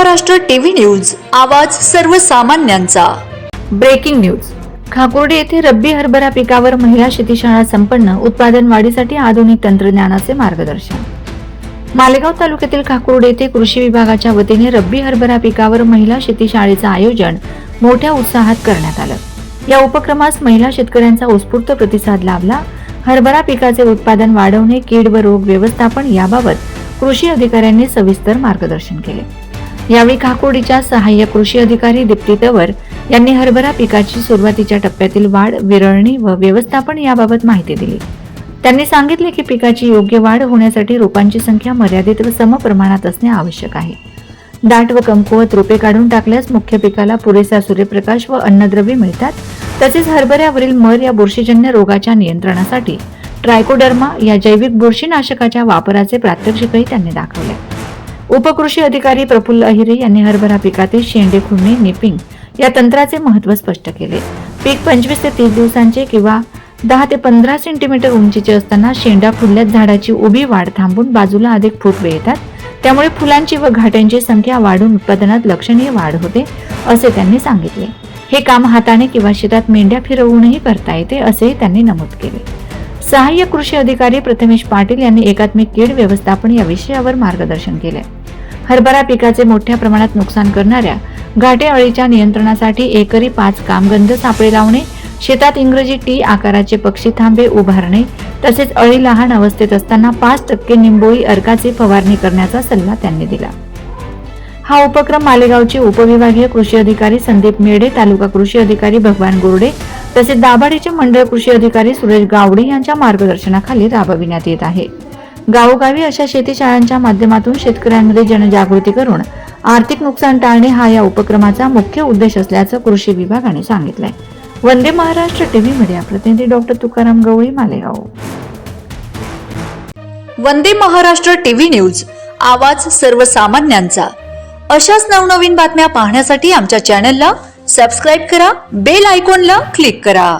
Maharashtra TV news आवाज सर्वसामान्यांचा. Breaking news. Khakurdi येथे रब्बी हरभरा पिकावर महिला शेतीशाळा संपन्न उत्पादन वाढीसाठी आधुनिक तंत्रज्ञानाचे मार्गदर्शन. मालेगाव तालुक्यातील खाकुर्डे येथे कृषी विभागाच्या वतीने रब्बी हरभरा पिकावर महिला शेतीशाळेचं आयोजन मोठ्या उत्साहात करण्यात आलं. या उपक्रमास महिला शेतकऱ्यांचा उत्स्फूर्त प्रतिसाद लाभला. हरभरा पिकाचे उत्पादन वाढवणे कीड व रोग व्यवस्थापन याबाबत कृषी अधिकाऱ्यांनी सविस्तर मार्गदर्शन केले. यावेळी काकोडीच्या सहाय्यक कृषी अधिकारी दीप्ती तवर यांनी हरभरा पिकाची सुरुवातीच्या टप्प्यातील वाढ विरळणी व व्यवस्थापन याबाबत माहिती दिली. त्यांनी सांगितले की पिकाची योग्य वाढ होण्यासाठी रोपांची संख्या मर्यादित व सम प्रमाणात असणे आवश्यक आहे. दाट व कमकुवत रोपे काढून टाकल्यास मुख्य पिकाला पुरेसा सूर्यप्रकाश व अन्नद्रव्ये मिळतात. तसेच हरभऱ्यावरील मर या बुरशीजन्य रोगाच्या नियंत्रणासाठी ट्रायकोडर्मा या जैविक बुरशीनाशकाच्या वापराचे प्रात्यक्षिकही त्यांनी दाखवले. उपकृषी अधिकारी प्रफुल्ल अहिरे यांनी हरभरा पिकातील शेंडे खुडणे निपिंग या तंत्राचे महत्त्व स्पष्ट केले. पीक पंचवीस ते तीस दिवसांचे किंवा दहा ते पंधरा सेंटीमीटर उंचीचे असताना शेंडा फुलल्यात झाडाची उभी वाढ थांबून बाजूला अधिक फुटवे येतात त्यामुळे फुलांची व घाट्यांची संख्या वाढून उत्पादनात लक्षणीय वाढ होते असे त्यांनी सांगितले. हे काम हाताने किंवा शेतात मेंढ्या फिरवूनही करता येते असेही त्यांनी नमूद केले. सहाय्यक कृषी अधिकारी प्रथमेश पाटील यांनी एकात्मिक कीड व्यवस्थापन या विषयावर मार्गदर्शन केले. हरभरा पिकाचे मोठ्या प्रमाणात नुकसान करणाऱ्या घाटे अळीच्या नियंत्रणासाठी एकरी पाच कामगंध सापळे लावणे शेतात इंग्रजी टी आकाराचे पक्षी थांबे उभारणे तसेच अळी लहान अवस्थेत असताना पाच टक्के निंबोळी अर्काची फवारणी करण्याचा सल्ला त्यांनी दिला. हा उपक्रम मालेगावचे उपविभागीय कृषी अधिकारी संदीप मेढे तालुका कृषी अधिकारी भगवान गोरडे तसेच दाभाडीचे मंडळ कृषी अधिकारी सुरेश गावडे यांच्या मार्गदर्शनाखाली राबविण्यात येत आहे. गावोगावी अशा शेतीशाळांच्या माध्यमातून शेतकऱ्यांमध्ये जनजागृती करून आर्थिक नुकसान टाळणे हा या उपक्रमाचा मुख्य उद्देश असल्याचं कृषी विभागाने सांगितलंय. वंदे महाराष्ट्र टीव्ही मीडिया प्रतिनिधी doctor Tukaram Gawali Malegaon Vande Maharashtra TV news आवाज सर्वसामान्यांचा. अशाच नवनवीन बातम्या पाहण्यासाठी आमच्या चॅनलला सबस्क्राईब करा बेल आयकॉनला क्लिक करा.